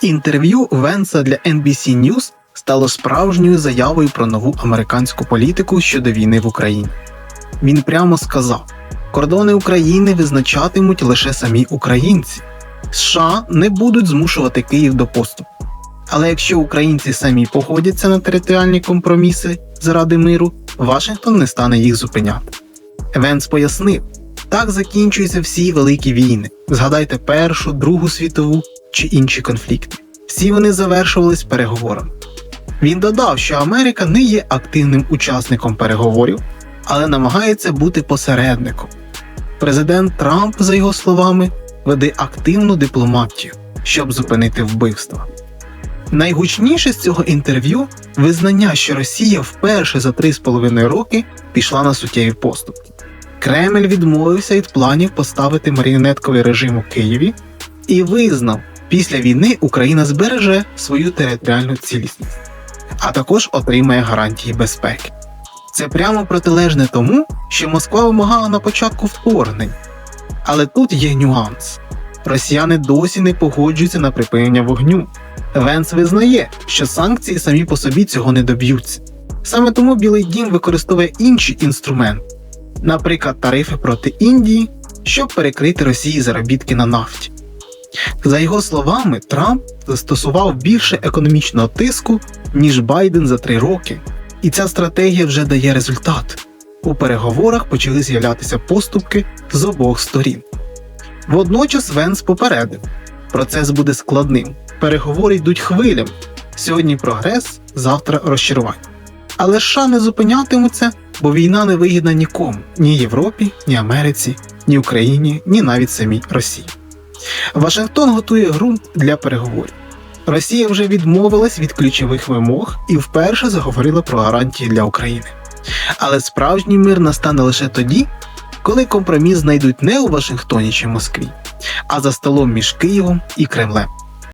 Інтерв'ю Венса для NBC News стало справжньою заявою про нову американську політику щодо війни в Україні. Він прямо сказав: кордони України визначатимуть лише самі українці. США не будуть змушувати Київ до поступу. Але якщо українці самі погодяться на територіальні компроміси заради миру, Вашингтон не стане їх зупиняти. Венс пояснив, так закінчуються всі великі війни. Згадайте Першу, Другу світову чи інші конфлікти. Всі вони завершувались переговорами. Він додав, що Америка не є активним учасником переговорів, але намагається бути посередником. Президент Трамп, за його словами, веде активну дипломатію, щоб зупинити вбивства. Найгучніше з цього інтерв'ю визнання, що Росія вперше за 3,5 роки пішла на суттєві поступки. Кремль відмовився від планів поставити маріонетковий режим у Києві і визнав, після війни Україна збереже свою територіальну цілісність, а також отримає гарантії безпеки. Це прямо протилежне тому, що Москва вимагала на початку вторгнень. Але тут є нюанс: росіяни досі не погоджуються на припинення вогню. Венс визнає, що санкції самі по собі цього не доб'ються. Саме тому Білий Дім використовує інші інструменти, наприклад, тарифи проти Індії, щоб перекрити Росії заробітки на нафті. За його словами, Трамп застосував більше економічного тиску, ніж Байден за три роки, і ця стратегія вже дає результат. У переговорах почали з'являтися поступки з обох сторін. Водночас Венс попередив, процес буде складним, переговори йдуть хвилями. Сьогодні прогрес, завтра розчарування. Але США не зупинятимуться, бо війна не вигідна нікому ні Європі, ні Америці, ні Україні, ні навіть самій Росії. Вашингтон готує ґрунт для переговорів. Росія вже відмовилась від ключових вимог і вперше заговорила про гарантії для України. Але справжній мир настане лише тоді, коли компроміс знайдуть не у Вашингтоні чи Москві, а за столом між Києвом і Кремлем.